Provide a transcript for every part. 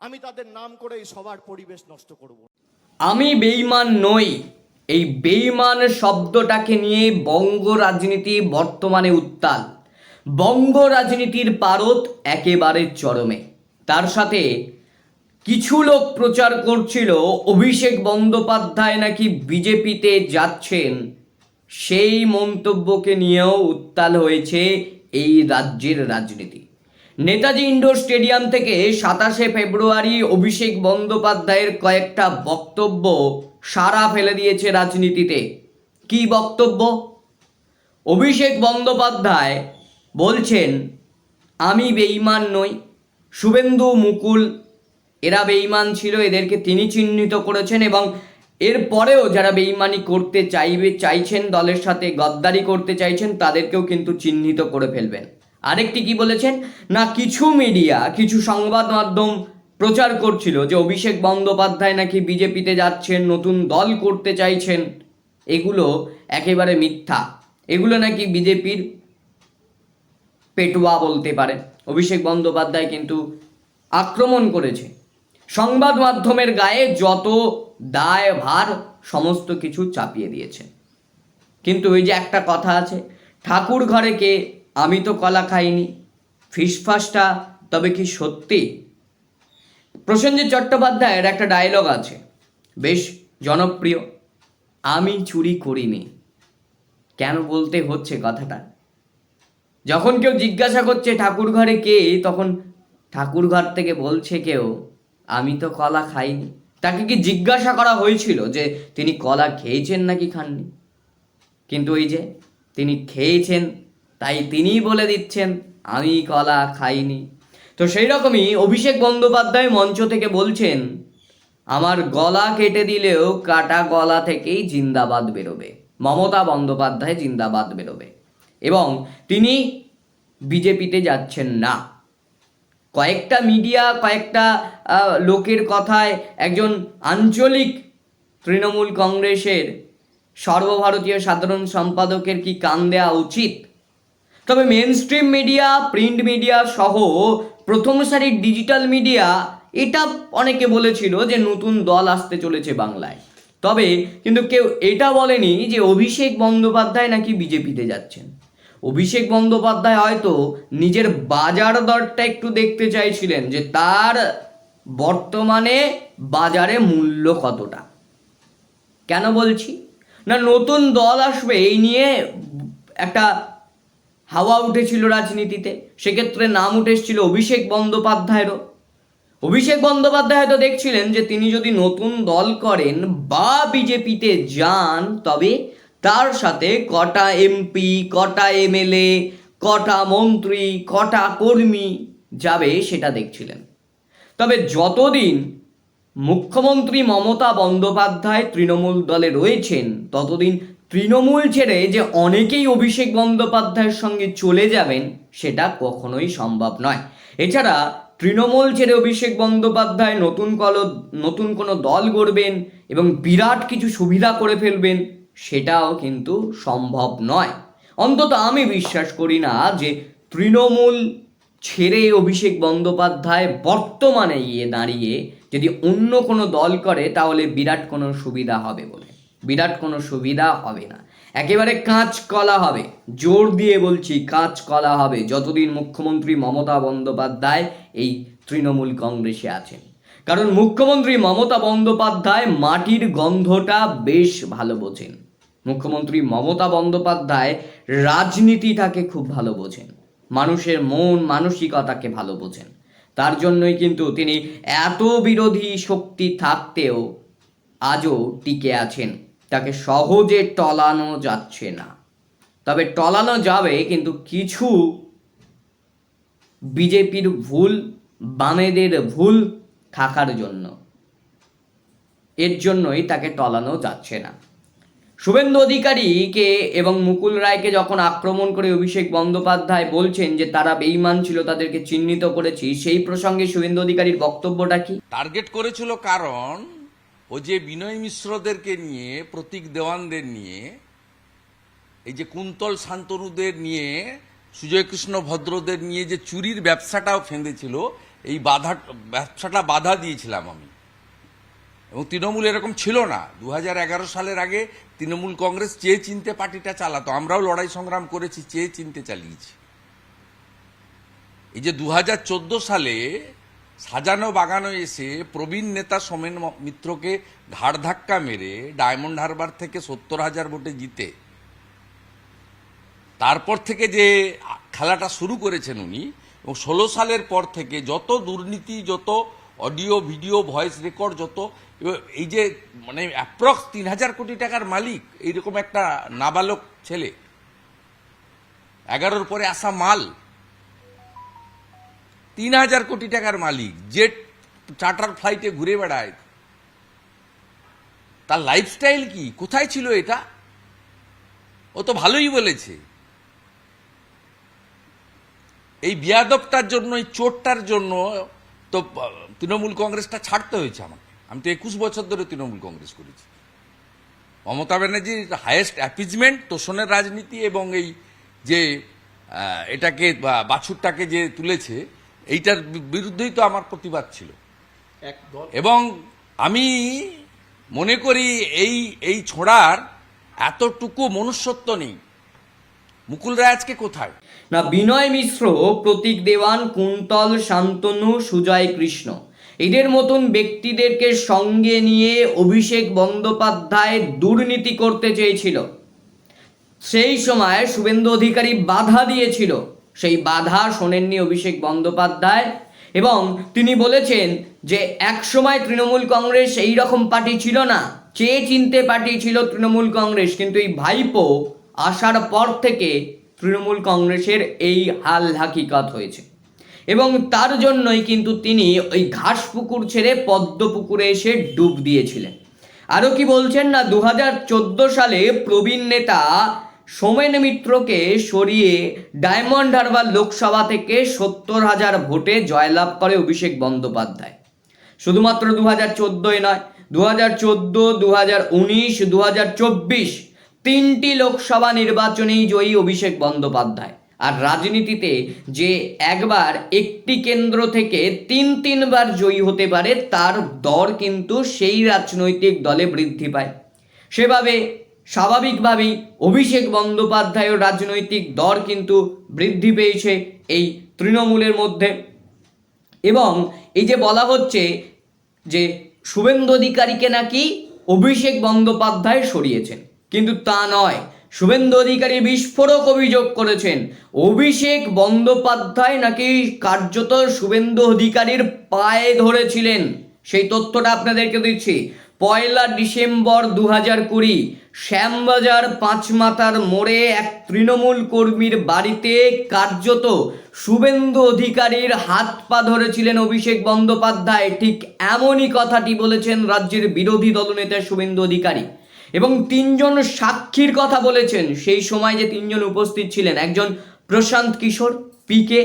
আমি তাদের নাম করে এই সবার পরিবেশ নষ্ট করব। আমি বেইমান নই। এই বেইমান শব্দটাকে নিয়ে বঙ্গ রাজনীতি বর্তমানে উত্তাল। বঙ্গ রাজনীতির পারদ একেবারে চরমে। তার সাথে কিছু লোক প্রচার করছিল, অভিষেক বন্দ্যোপাধ্যায় নাকি বিজেপিতে যাচ্ছেন, সেই মন্তব্যকে নিয়েও উত্তাল হয়েছে এই রাজ্যের রাজনীতি। নেতাজি ইন্ডোর স্টেডিয়াম থেকে সাতাশে ফেব্রুয়ারি অভিষেক বন্দ্যোপাধ্যায়ের কয়েকটা বক্তব্য সারা ফেলে দিয়েছে রাজনীতিতে। কি বক্তব্য? অভিষেক বন্দ্যোপাধ্যায় বলছেন, আমি বেঈমান নই, শুভেন্দু মুকুল, এরা বেঈমান ছিল, এদেরকে তিনি চিহ্নিত করেছেন এবং এর পরেও যারা বেঈমানি করতে চাইবে, চাইছেন, দলের সাথে গদ্দারি করতে চাইছেন, তাদেরকেও কিন্তু চিহ্নিত করে ফেলবেন। আরেকটি কি বলেছেন? না, কিছু মিডিয়া কিছু সংবাদ মাধ্যম প্রচার করছিল যে অভিষেক বন্দ্যোপাধ্যায় নাকি বিজেপিতে যাচ্ছেন, নতুন দল করতে চাইছেন। এগুলো একেবারে মিথ্যা। এগুলো নাকি বিজেপির পেটুয়া বলতে পারে। অভিষেক বন্দ্যোপাধ্যায় কিন্তু আক্রমণ করেছে। সংবাদ মাধ্যমের গায়ে যত দায়, ভার, সমস্ত কিছু চাপিয়ে দিয়েছে। কিন্তু ওই যে একটা কথা আছে ঠাকুর ঘরে কে আমি তো কলা খাইনি। ফিসফাসটা তবে কি সত্যি? প্রসেনজিৎ চট্টোপাধ্যায়ের একটা ডায়লগ আছে, বেশ জনপ্রিয়। আমি চুরি করিনি। কেন বলতে হচ্ছে কথাটা? যখন কেউ জিজ্ঞাসা করছে ঠাকুর ঘরে কে, তখন ঠাকুর ঘর থেকে বলছে কেউ, আমি তো কলা খাইনি। তাকে কি জিজ্ঞাসা করা হয়েছিল যে তিনি কলা খেয়েছেন নাকি খাননি? কিন্তু ওই যে তিনি খেয়েছেন তাই তিনিই বলে দিচ্ছেন, আমি কলা খাইনি। তো সেই রকমই অভিষেক বন্দ্যোপাধ্যায় মঞ্চ থেকে বলছেন, আমার গলা কেটে দিলেও কাটা গলা থেকেই জিন্দাবাদ বেরোবে। মমতা বন্দ্যোপাধ্যায় জিন্দাবাদ বেরোবে। এবং তিনি বিজেপিতে যাচ্ছেন না। কয়েকটা মিডিয়া, কয়েকটা লোকের কথায় একজন আঞ্চলিক তৃণমূল কংগ্রেসের সর্বভারতীয় সাধারণ সম্পাদকের কি কান দেওয়া উচিত? তবে mainstream media print media সহ প্রথম সারির ডিজিটাল মিডিয়া এটা অনেকে বলেছিল যে নতুন দল আসতে চলেছে বাংলায়। তবে কিন্তু কেউ এটা বলেনি যে অভিষেক বন্দ্যোপাধ্যায় নাকি বিজেপিতে যাচ্ছেন। অভিষেক বন্দ্যোপাধ্যায় হয়তো নিজের বাজার দরটা একটু দেখতে চাইছিলেন যে তার বর্তমানে বাজারে মূল্য কতটা। কেন বলছি? না, নতুন দল আসবে এই নিয়ে একটা হাওয়া উঠেছিল রাজনীতিতে, সেক্ষেত্রে নাম উঠে উঠেছিল অভিষেক বন্দ্যোপাধ্যায়েরও। অভিষেক বন্দ্যোপাধ্যায় হয়তো দেখছিলেন যে তিনি যদি নতুন দল করেন বা বিজেপিতে যান, তবে তার সাথে কটা এমপি, কটা এমএলএ, কটা মন্ত্রী, কটা কর্মী যাবে সেটা দেখছিলেন। তবে যতদিন মুখ্যমন্ত্রী মমতা বন্দ্যোপাধ্যায় তৃণমূল দলে রয়েছেন। ততদিন তৃণমূল ছেড়ে যে অনেকেই অভিষেক বন্দ্যোপাধ্যায়ের সঙ্গে চলে যাবেন, সেটা কখনোই সম্ভব নয়। এছাড়া তৃণমূল ছেড়ে অভিষেক বন্দ্যোপাধ্যায় নতুন কল, নতুন কোনো দল গড়বেন এবং বিরাট কিছু সুবিধা করে ফেলবেন, সেটাও কিন্তু সম্ভব নয়। অন্তত আমি বিশ্বাস করি না যে তৃণমূল ছেড়ে অভিষেক বন্দ্যোপাধ্যায় বর্তমানে গিয়ে দাঁড়িয়ে যদি অন্য কোনো দল করে, তাহলে বিরাট কোনো সুবিধা হবে বলে। বিরাট কোনো সুবিধা হবে না। একেবারে কাঁচ কলা হবে। জোর দিয়ে বলছি কাঁচ কলা হবে। যতদিন মুখ্যমন্ত্রী মমতা বন্দ্যোপাধ্যায় এই তৃণমূল কংগ্রেসে আছেন। কারণ মুখ্যমন্ত্রী মমতা বন্দ্যোপাধ্যায় মাটির গন্ধটা বেশ ভালো বোঝেন। মুখ্যমন্ত্রী মমতা বন্দ্যোপাধ্যায় রাজনীতিটাকে খুব ভালো বোঝেন। মানুষের মন, মানসিকতাকে ভালো বোঝেন। তার জন্যই কিন্তু তিনি এত বিরোধী শক্তি থাকতেও আজও টিকে আছেন। তাকে সহজে টলানো যাচ্ছে না। তবে টলানো যাবে, কিন্তু কিছু বিজেপির ভুল, বামেদের ভুল থাকার জন্য। এর জন্যই তাকে টলানো যাচ্ছে না। শুভেন্দু অধিকারীকে এবং মুকুল রায়কে যখন আক্রমণ করে অভিষেক বন্দ্যোপাধ্যায় বলছেন যে তারা বেইমান ছিল, তাদেরকে চিহ্নিত করেছি, সেই প্রসঙ্গে শুভেন্দু অধিকারীর বক্তব্যটা কি? টার্গেট করেছিল কারণ, ও যে বিনয় মিশ্রদেরকে নিয়ে, প্রতীক দেওয়ানদের নিয়ে, এই যে কুন্তল শান্তনুদের নিয়ে সুজয় কৃষ্ণ ভদ্রদের নিয়ে যে চুরির ব্যবসাটাও ফেঁদেছিল, এই বাধা, ব্যবসাটা বাধা দিয়েছিলাম আমি। এবং তৃণমূল এরকম ছিল না। দু হাজার এগারো সালের আগে তৃণমূল কংগ্রেস চেয়ে চিনতে পার্টিটা চালাতো। আমরাও লড়াই সংগ্রাম করেছি, চেয়ে চিনতে চালিয়েছি। এই যে দু হাজার চোদ্দ সালে সাজানো বাগানো এসে প্রবীণ নেতা সোমেন মিত্রকে ঘাড় ধাক্কা মেরে ডায়মন্ড হারবার থেকে সত্তর হাজার ভোটে জিতে, তারপর থেকে যে খেলাটা শুরু করেছেন উনি, এবং ষোলো সালের পর থেকে যত দুর্নীতি, যত অডিও, ভিডিও, ভয়েস রেকর্ড, যত এই যে মানে অ্যাপ্রক্স তিন হাজার কোটি টাকার মালিক, এইরকম একটা নাবালক ছেলে, এগারোর পরে আসা মাল তিন হাজার কোটি টাকার মালিক জেট চার্টার ফ্লাইটে ঘুরে বেড়ায়, তার লাইফস্টাইল কি? কোথায় ছিল এটা? ও তো ভালোই বলেছে। এই বিয়াদবটার জন্য, এই চোরটার জন্য তো তৃণমূল কংগ্রেসটা ছাড়তে হয়েছে আমাকে। আমি তো একুশ বছর ধরে তৃণমূল কংগ্রেস করেছি। মমতা ব্যানার্জির হায়েস্ট অ্যাপিজমেন্ট তোষণের রাজনীতি এবং এই যে এটাকে বা বাছুরটাকে যে তুলেছে এইটার বিরুদ্ধেই তো আমার প্রতিবাদ ছিল। এবং আমি মনে করি এই এই ছোড়ার এতটুকু মনুষ্যত্ব নেই। মুকুল রায় আজকে কোথায়? না বিনয় মিশ্র প্রতীক দেওয়ান কুন্তল শান্তনু সুজয় কৃষ্ণ। এদের মতন ব্যক্তিদেরকে সঙ্গে নিয়ে অভিষেক বন্দ্যোপাধ্যায় দুর্নীতি করতে চেয়েছিল। সেই সময় শুভেন্দু অধিকারী বাধা দিয়েছিল। সেই বাধা শোনেননি অভিষেক বন্দ্যোপাধ্যায় এবং তিনি বলেছেন যে, এক সময় তৃণমূল কংগ্রেস এই রকম পার্টি ছিল না। চেয়ে চিনতে পার্টি ছিল তৃণমূল কংগ্রেস, কিন্তু এই ভাইপো আসার পর থেকে তৃণমূল কংগ্রেসের এই হাল হাকিকত হয়েছে। এবং তার জন্যই কিন্তু তিনি ওই ঘাস পুকুর ছেড়ে পদ্ম পুকুরে এসে ডুব দিয়েছিলেন। আরও কি বলছেন না দু হাজার চোদ্দ সালে প্রবীণ নেতা সোমেন মিত্রকে সরিয়ে ডায়মন্ড হারবার লোকসভা থেকে সত্তর হাজার ভোটে জয়লাভ করে অভিষেক বন্দ্যোপাধ্যায়। শুধুমাত্র দু হাজার চোদ্দোয় নয় দু হাজার চোদ্দ দু হাজার উনিশ দু হাজার চব্বিশ তিনটি লোকসভা নির্বাচনেই জয়ী অভিষেক বন্দ্যোপাধ্যায়। আর রাজনীতিতে যে একবার একটি কেন্দ্র থেকে তিন তিনবার জয়ী হতে পারে, তার দর কিন্তু সেই রাজনৈতিক দলে বৃদ্ধি পায়। সেভাবে স্বাভাবিকভাবেই অভিষেক বন্দ্যোপাধ্যায়ের রাজনৈতিক দর কিন্তু বৃদ্ধি পেয়েছে এই তৃণমূলের মধ্যে। এবং এই যে বলা হচ্ছে যে শুভেন্দু অধিকারীকে নাকি অভিষেক বন্দ্যোপাধ্যায় সরিয়েছেন, কিন্তু তা নয়। শুভেন্দু অধিকারী বিস্ফোরক অভিযোগ করেছেন। অভিষেক বন্দ্যোপাধ্যায় নাকি কার্যত শুভেন্দু অধিকারীর পায়ে ধরেছিলেন? সেই তথ্যটা আপনাদেরকে দিচ্ছি। পয়লা ডিসেম্বর দু হাজার কুড়ি, শ্যামবাজার পাঁচমাতার মোড়ে এক তৃণমূল কর্মীর বাড়িতে কার্যত শুভেন্দু অধিকারীর হাত পা ধরেছিলেন অভিষেক বন্দ্যোপাধ্যায়। ঠিক এমনই কথাটি বলেছেন রাজ্যের বিরোধী দলনেতা শুভেন্দু অধিকারী। এবং তিনজন সাক্ষীর কথা বলেছেন। সেই সময় যে তিনজন উপস্থিত ছিলেন, একজন প্রশান্ত কিশোর পিকে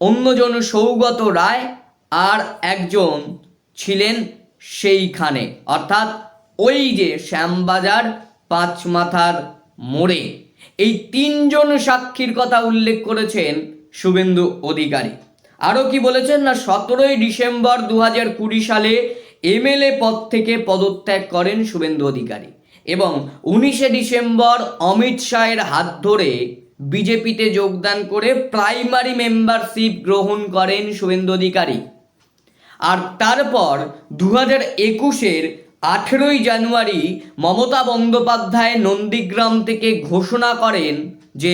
অন্যজন সৌগত রায় আর একজন ছিলেন সেইখানে। অর্থাৎ ওই যে শ্যামবাজার পাঁচ মাথার মোড়ে এই তিনজন সাক্ষীর কথা উল্লেখ করেছেন শুভেন্দু অধিকারী। আরও কি বলেছেন না, সতেরোই ডিসেম্বর দু হাজার কুড়ি সালে এমএলএ পদ থেকে পদত্যাগ করেন শুভেন্দু অধিকারী। এবং উনিশে ডিসেম্বর অমিত শাহের হাত ধরে বিজেপিতে যোগদান করে প্রাইমারি মেম্বারশিপ গ্রহণ করেন শুভেন্দু অধিকারী। আর তারপর দু হাজার একুশের আঠেরোই জানুয়ারি মমতা বন্দ্যোপাধ্যায় নন্দীগ্রাম থেকে ঘোষণা করেন যে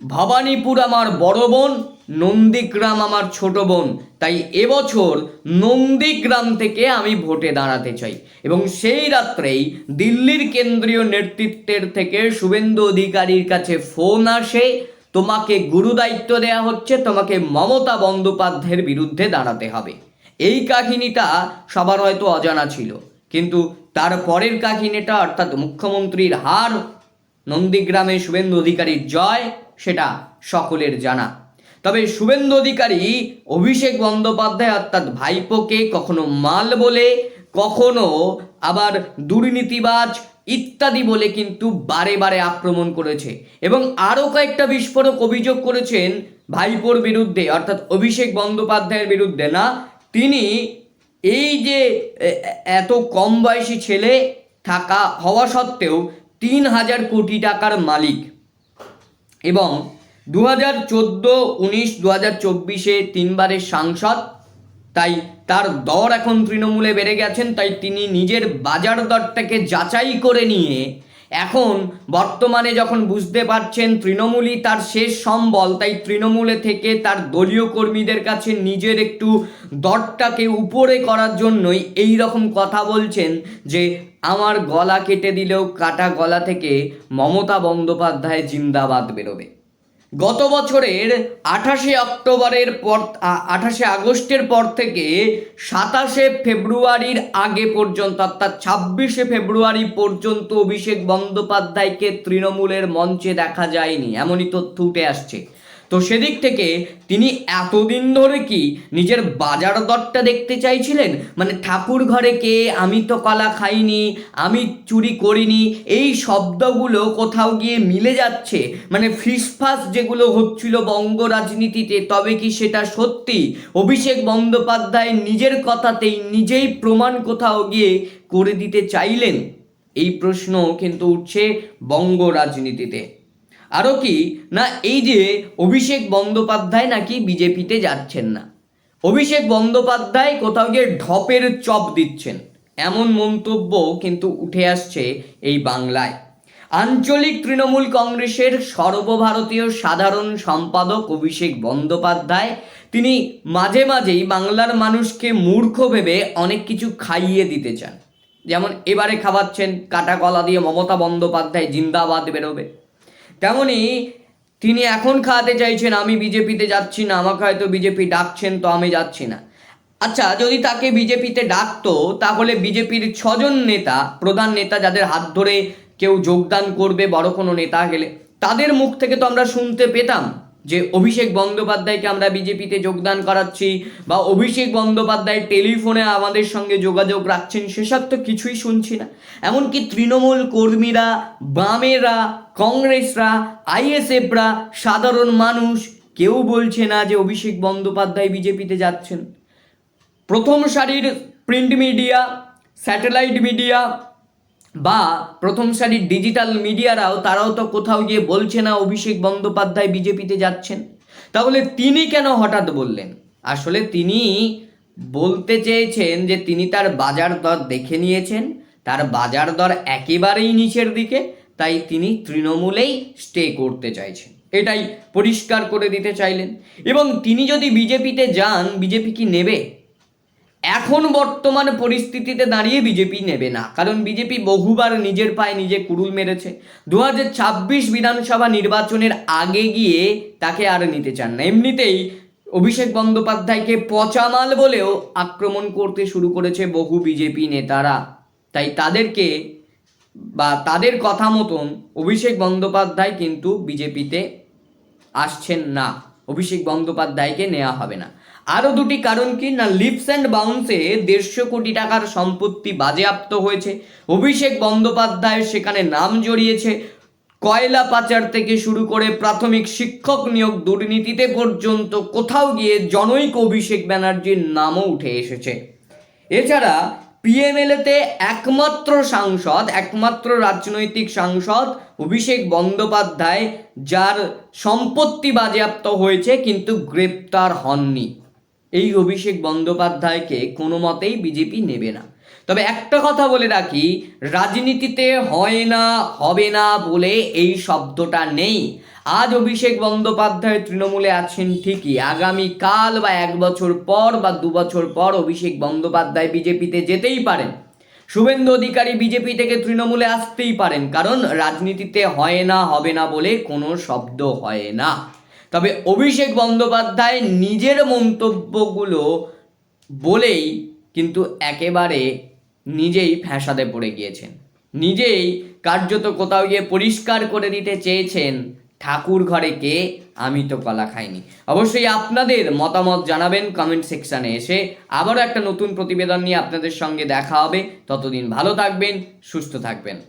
ভবানীপুর আমার বড় বোন নন্দীগ্রাম আমার ছোট বোন। তাই এবছর নন্দীগ্রাম থেকে আমি ভোটে দাঁড়াতে চাই। এবং সেই রাত্রেই দিল্লির কেন্দ্রীয় নেতৃত্বের থেকে শুভেন্দু অধিকারীর কাছে ফোন আসে, তোমাকে গুরু দায়িত্ব দেওয়া হচ্ছে, তোমাকে মমতা বন্দ্যোপাধ্যায়ের বিরুদ্ধে দাঁড়াতে হবে। এই কাহিনীটা সবার হয়তো অজানা ছিল। কিন্তু তার পরের কাহিনীটা, অর্থাৎ মুখ্যমন্ত্রীর হার, নন্দীগ্রামে শুভেন্দু অধিকারীর জয়, সেটা সকলের জানা। তবে শুভেন্দু অধিকারী অভিষেক বন্দ্যোপাধ্যায় অর্থাৎ ভাইপোকে কখনো মাল বলে, কখনো আবার দুর্নীতিবাজ ইত্যাদি বলে কিন্তু বারে বারে আক্রমণ করেছে। এবং আরও কয়েকটা বিস্ফোরক অভিযোগ করেছেন ভাইপোর বিরুদ্ধে, অর্থাৎ অভিষেক বন্দ্যোপাধ্যায়ের বিরুদ্ধে না, তিনি এই যে এত কম বয়সী ছেলে থাকা হওয়া সত্ত্বেও তিন হাজার কোটি টাকার মালিক। এবং দু হাজার চোদ্দ, উনিশ দু হাজার চব্বিশে তিনবারের সাংসদ। তাই তার দর এখন তৃণমূলে বেড়ে গেছেন, তাই তিনি নিজের বাজার দরটাকে যাচাই করে নিয়ে এখন বর্তমানে যখন বুঝতে পারছেন তৃণমূলই তার শেষ সম্বল, তাই তৃণমূলে থেকে তার দলীয় কর্মীদের কাছে নিজের একটু দরটাকে উপরে করার জন্যই এই রকম কথা বলছেন যে, আমার গলা কেটে দিলেও কাটা গলা থেকে মমতা বন্দ্যোপাধ্যায় জিন্দাবাদ বেরোবে। গত বছরের আঠাশে অক্টোবরের পর আঠাশে আগস্টের পর থেকে সাতাশে ফেব্রুয়ারির আগে পর্যন্ত, অর্থাৎ ছাব্বিশে ফেব্রুয়ারি পর্যন্ত অভিষেক বন্দ্যোপাধ্যায়কে তৃণমূলের মঞ্চে দেখা যায়নি। এমনই তথ্য উঠে আসছে। তো সেদিক থেকে তিনি এতদিন ধরে কি নিজের বাজার দরটা দেখতে চাইছিলেন? মানে ঠাকুর ঘরে কে? আমি তো কলা খাইনি, আমি চুরি করিনি, এই শব্দগুলো কোথাও গিয়ে মিলে যাচ্ছে। মানে ফিসফাস যেগুলো হচ্ছিল বঙ্গ রাজনীতিতে, তবে কি সেটা সত্যি? অভিষেক বন্দ্যোপাধ্যায় নিজের কথাতেই নিজেই প্রমাণ কোথাও গিয়ে করে দিতে চাইলেন? এই প্রশ্ন কিন্তু উঠছে বঙ্গ রাজনীতিতে। আরও কি, না এই যে অভিষেক বন্দ্যোপাধ্যায় নাকি বিজেপিতে যাচ্ছেন না। অভিষেক বন্দ্যোপাধ্যায় কোথাও গিয়ে ঢপের চপ দিচ্ছেন। এমন মন্তব্য কিন্তু উঠে আসছে এই বাংলায়। আঞ্চলিক তৃণমূল কংগ্রেসের সর্বভারতীয় সাধারণ সম্পাদক অভিষেক বন্দ্যোপাধ্যায়, তিনি মাঝে মাঝেই বাংলার মানুষকে মূর্খ ভেবে অনেক কিছু খাইয়ে দিতে চান। যেমন এবারে খাওয়াচ্ছেন কাটা কলা দিয়ে মমতা বন্দ্যোপাধ্যায় জিন্দাবাদ বেরোবে। তেমনি তিনি এখন খাওয়াতে চাইছেন, আমি বিজেপিতে যাচ্ছি না, আমাকে হয়তো বিজেপি ডাকছেন, তো আমি যাচ্ছি না। আচ্ছা যদি তাকে বিজেপিতে ডাকতো, তাহলে বিজেপির ছজন নেতা, প্রধান নেতা যাদের হাত ধরে কেউ যোগদান করবে, বড় কোনো নেতা গেলে, তাদের মুখ থেকে তো আমরা শুনতে পেতাম। যে অভিষেক বন্দ্যোপাধ্যায়কে আমরা বিজেপিতে যোগদান করাচ্ছি বা অভিষেক বন্দ্যোপাধ্যায় টেলিফোনে আমাদের সঙ্গে যোগাযোগ রাখছেন, সেসব তো কিছুই শুনছি না। এমনকি তৃণমূল কর্মীরা, বামেরা, কংগ্রেসরা, আইএসএফরা, সাধারণ মানুষ, কেউ বলছে না যে অভিষেক বন্দ্যোপাধ্যায় বিজেপিতে যাচ্ছেন। প্রথম সারির প্রিন্ট মিডিয়া, স্যাটেলাইট মিডিয়া বা প্রথম সারির ডিজিটাল মিডিয়ারাও তারাও তো কোথাও গিয়ে বলছে না অভিষেক বন্দ্যোপাধ্যায় বিজেপিতে যাচ্ছেন। তাহলে তিনি কেন হঠাৎ বললেন? আসলে তিনি বলতে চেয়েছেন যে তিনি তার বাজার দর দেখে নিয়েছেন, তার বাজার দর একেবারেই নিচের দিকে, তাই তিনি তৃণমূলেই স্টে করতে চাইছেন। এটাই পরিষ্কার করে দিতে চাইলেন। এবং তিনি যদি বিজেপিতে যান, বিজেপি কি নেবে? এখন বর্তমান পরিস্থিতিতে দাঁড়িয়ে বিজেপি নেবে না। কারণ বিজেপি বহুবার নিজের পায়ে নিজে কুড়ুল মেরেছে। দু হাজার ছাব্বিশ বিধানসভা নির্বাচনের আগে গিয়ে তাকে আর নিতে চান না। এমনিতেই অভিষেক বন্দ্যোপাধ্যায়কে পচামাল বলেও আক্রমণ করতে শুরু করেছে বহু বিজেপি নেতারা। তাই তাদেরকে বা তাদের কথা মতন অভিষেক বন্দ্যোপাধ্যায় কিন্তু বিজেপিতে আসছেন না। অভিষেক বন্দ্যোপাধ্যায়কে নেওয়া হবে না। আরও দুটি কারণ কি? না লিপস অ্যান্ড বাউন্সে দেড়শো কোটি টাকার সম্পত্তি বাজেয়াপ্ত হয়েছে। অভিষেক বন্দ্যোপাধ্যায় সেখানে নাম জড়িয়েছে। কয়লা পাচার থেকে শুরু করে প্রাথমিক শিক্ষক নিয়োগ দুর্নীতিতে পর্যন্ত কোথাও গিয়ে জনৈক অভিষেক ব্যানার্জির নামও উঠে এসেছে। এছাড়া পিএমএলএতে একমাত্র সাংসদ, একমাত্র রাজনৈতিক সাংসদ অভিষেক বন্দ্যোপাধ্যায়, যার সম্পত্তি বাজেয়াপ্ত হয়েছে কিন্তু গ্রেপ্তার হননি। এই অভিষেক বন্দ্যোপাধ্যায়কে কোনো মতেই বিজেপি নেবে না। তবে একটা কথা বলে রাখি, রাজনীতিতে হয় না, হবে না বলে এই শব্দটা নেই। আজ অভিষেক বন্দ্যোপাধ্যায় তৃণমূলে আছেন ঠিকই। আগামী কাল বা এক বছর পর বা দু বছর পর অভিষেক বন্দ্যোপাধ্যায় বিজেপিতে যেতেই পারেন। শুভেন্দু অধিকারী বিজেপি থেকে তৃণমূলে আসতেই পারেন, কারণ রাজনীতিতে হয় না, হবে না বলে কোনো শব্দ হয় না। তবে অভিষেক বন্দ্যোপাধ্যায় নিজের মন্তব্যগুলো বলেই কিন্তু একেবারে নিজেই ফ্যাসাদে পড়ে গিয়েছেন। নিজেই কার্যত কোথাও গিয়ে পরিষ্কার করে দিতে চেয়েছেন, ঠাকুর ঘরে কে? আমি তো কলা খাইনি। অবশ্যই আপনাদের মতামত জানাবেন কমেন্ট সেকশানে এসে। আবারও একটা নতুন প্রতিবেদন নিয়ে আপনাদের সঙ্গে দেখা হবে। ততদিন ভালো থাকবেন, সুস্থ থাকবেন।